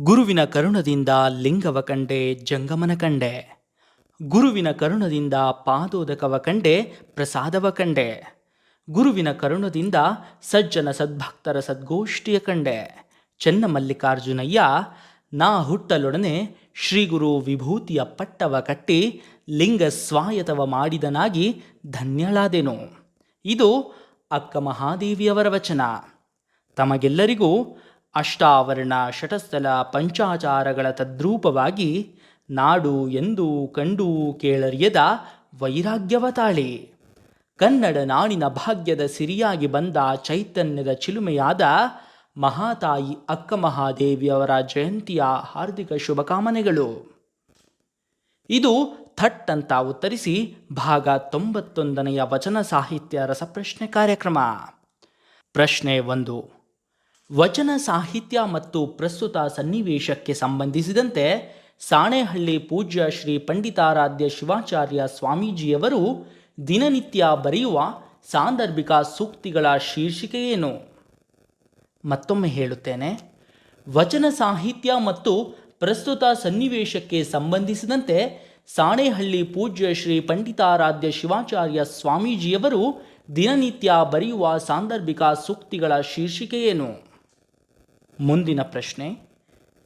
ಗುರುವಿನ ಕರುಣದಿಂದ ಲಿಂಗವ ಕಂಡೆ, ಜಂಗಮನ ಕಂಡೆ. ಗುರುವಿನ ಕರುಣದಿಂದ ಪಾದೋದಕವ ಕಂಡೆ, ಪ್ರಸಾದವ ಕಂಡೆ. ಗುರುವಿನ ಕರುಣದಿಂದ ಸಜ್ಜನ ಸದ್ಭಕ್ತರ ಸದ್ಗೋಷ್ಠಿಯ ಕಂಡೆ. ಚೆನ್ನಮಲ್ಲಿಕಾರ್ಜುನಯ್ಯ ನಾ ಹುಟ್ಟಲೊಡನೆ ಶ್ರೀಗುರು ವಿಭೂತಿಯ ಪಟ್ಟವ ಕಟ್ಟಿ ಲಿಂಗ ಸ್ವಾಯತವ ಮಾಡಿದನಾಗಿ ಧನ್ಯಳಾದೆನು. ಇದು ಅಕ್ಕ ಮಹಾದೇವಿಯವರ ವಚನ. ತಮಗೆಲ್ಲರಿಗೂ ಅಷ್ಟಾವರಣ ಶಟಸ್ಥಲ ಪಂಚಾಚಾರಗಳ ತದ್ರೂಪವಾಗಿ ನಾಡು ಎಂದು ಕಂಡು ಕೇಳರಿಯದ ವೈರಾಗ್ಯವ ತಾಳಿ ಕನ್ನಡ ನಾಡಿನ ಭಾಗ್ಯದ ಸಿರಿಯಾಗಿ ಬಂದ ಚೈತನ್ಯದ ಚಿಲುಮೆಯಾದ ಮಹಾತಾಯಿ ಅಕ್ಕ ಮಹಾದೇವಿಯವರ ಜಯಂತಿಯ ಹಾರ್ದಿಕ ಶುಭಕಾಮನೆಗಳು. ಇದು ಥಟ್ ಅಂತ ಉತ್ತರಿಸಿ ಭಾಗ ತೊಂಬತ್ತೊಂದನೆಯ ವಚನ ಸಾಹಿತ್ಯ ರಸಪ್ರಶ್ನೆ ಕಾರ್ಯಕ್ರಮ. ಪ್ರಶ್ನೆ ಒಂದು. ವಚನ ಸಾಹಿತ್ಯ ಮತ್ತು ಪ್ರಸ್ತುತ ಸನ್ನಿವೇಶಕ್ಕೆ ಸಂಬಂಧಿಸಿದಂತೆ ಸಾಣೆಹಳ್ಳಿ ಪೂಜ್ಯ ಶ್ರೀ ಪಂಡಿತಾರಾಧ್ಯ ಶಿವಾಚಾರ್ಯ ಸ್ವಾಮೀಜಿಯವರು ದಿನನಿತ್ಯ ಬರೆಯುವ ಸಾಂದರ್ಭಿಕ ಸೂಕ್ತಿಗಳ ಶೀರ್ಷಿಕೆಯೇನು ಮತ್ತೊಮ್ಮೆ ಹೇಳುತ್ತೇನೆ. ವಚನ ಸಾಹಿತ್ಯ ಮತ್ತು ಪ್ರಸ್ತುತ ಸನ್ನಿವೇಶಕ್ಕೆ ಸಂಬಂಧಿಸಿದಂತೆ ಸಾಣೆಹಳ್ಳಿ ಪೂಜ್ಯ ಶ್ರೀ ಪಂಡಿತಾರಾಧ್ಯ ಶಿವಾಚಾರ್ಯ ಸ್ವಾಮೀಜಿಯವರು ದಿನನಿತ್ಯ ಬರೆಯುವ ಸಾಂದರ್ಭಿಕ ಸೂಕ್ತಿಗಳ ಶೀರ್ಷಿಕೆ ಏನು? ಮುಂದಿನ ಪ್ರಶ್ನೆ,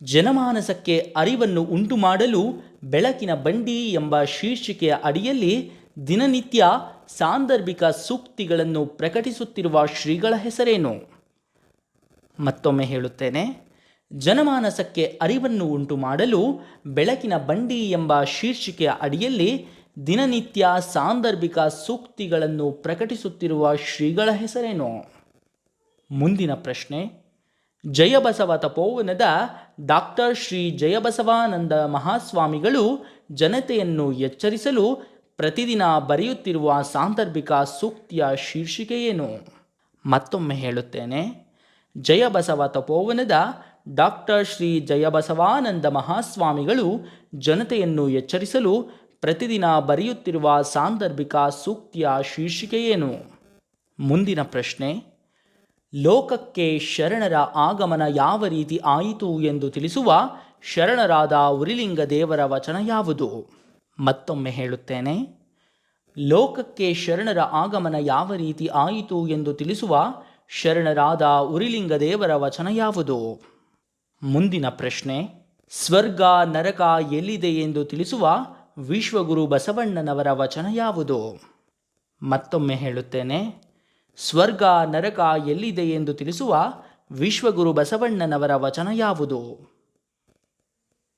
ಜನಮಾನಸಕ್ಕೆ ಅರಿವನ್ನು ಉಂಟು ಮಾಡಲು ಬೆಳಕಿನ ಬಂಡಿ ಎಂಬ ಶೀರ್ಷಿಕೆಯ ಅಡಿಯಲ್ಲಿ ದಿನನಿತ್ಯ ಸಾಂದರ್ಭಿಕ ಸೂಕ್ತಿಗಳನ್ನು ಪ್ರಕಟಿಸುತ್ತಿರುವ ಶ್ರೀಗಳ ಹೆಸರೇನು? ಮತ್ತೊಮ್ಮೆ ಹೇಳುತ್ತೇನೆ, ಜನಮಾನಸಕ್ಕೆ ಅರಿವನ್ನು ಉಂಟು ಮಾಡಲು ಬೆಳಕಿನ ಬಂಡಿ ಎಂಬ ಶೀರ್ಷಿಕೆಯ ಅಡಿಯಲ್ಲಿ ದಿನನಿತ್ಯ ಸಾಂದರ್ಭಿಕ ಸೂಕ್ತಿಗಳನ್ನು ಪ್ರಕಟಿಸುತ್ತಿರುವ ಶ್ರೀಗಳ ಹೆಸರೇನು? ಮುಂದಿನ ಪ್ರಶ್ನೆ ಜಯಬಸವ ತಪೋವನದ ಡಾಕ್ಟರ್ ಶ್ರೀ ಜಯಬಸವಾನಂದ ಮಹಾಸ್ವಾಮಿಗಳು ಜನತೆಯನ್ನು ಎಚ್ಚರಿಸಲು ಪ್ರತಿದಿನ ಬರೆಯುತ್ತಿರುವ ಸಾಂದರ್ಭಿಕ ಸೂಕ್ತಿಯ ಶೀರ್ಷಿಕೆಯೇನು ಮತ್ತೊಮ್ಮೆ ಹೇಳುತ್ತೇನೆ. ಜಯಬಸವ ತಪೋವನದ ಡಾಕ್ಟರ್ ಶ್ರೀ ಜಯಬಸವಾನಂದ ಮಹಾಸ್ವಾಮಿಗಳು ಜನತೆಯನ್ನು ಎಚ್ಚರಿಸಲು ಪ್ರತಿದಿನ ಬರೆಯುತ್ತಿರುವ ಸಾಂದರ್ಭಿಕ ಸೂಕ್ತಿಯ ಶೀರ್ಷಿಕೆಯೇನು ಮುಂದಿನ ಪ್ರಶ್ನೆ. ಲೋಕಕ್ಕೆ ಶರಣರ ಆಗಮನ ಯಾವ ರೀತಿ ಆಯಿತು ಎಂದು ತಿಳಿಸುವ ಶರಣರಾದ ಉರಿಲಿಂಗ ದೇವರ ವಚನ ಯಾವುದು? ಮತ್ತೊಮ್ಮೆ ಹೇಳುತ್ತೇನೆ, ಲೋಕಕ್ಕೆ ಶರಣರ ಆಗಮನ ಯಾವ ರೀತಿ ಆಯಿತು ಎಂದು ತಿಳಿಸುವ ಶರಣರಾದ ಉರಿಲಿಂಗ ದೇವರ ವಚನ ಯಾವುದು? ಮುಂದಿನ ಪ್ರಶ್ನೆ, ಸ್ವರ್ಗ ನರಕ ಎಲ್ಲಿದೆ ಎಂದು ತಿಳಿಸುವ ವಿಶ್ವಗುರು ಬಸವಣ್ಣನವರ ವಚನ ಯಾವುದು? ಮತ್ತೊಮ್ಮೆ ಹೇಳುತ್ತೇನೆ ಸ್ವರ್ಗ ನರಕ ಎಲ್ಲಿದೆ ಎಂದು ತಿಳಿಸುವ ವಿಶ್ವಗುರು ಬಸವಣ್ಣನವರ ವಚನ ಯಾವುದು?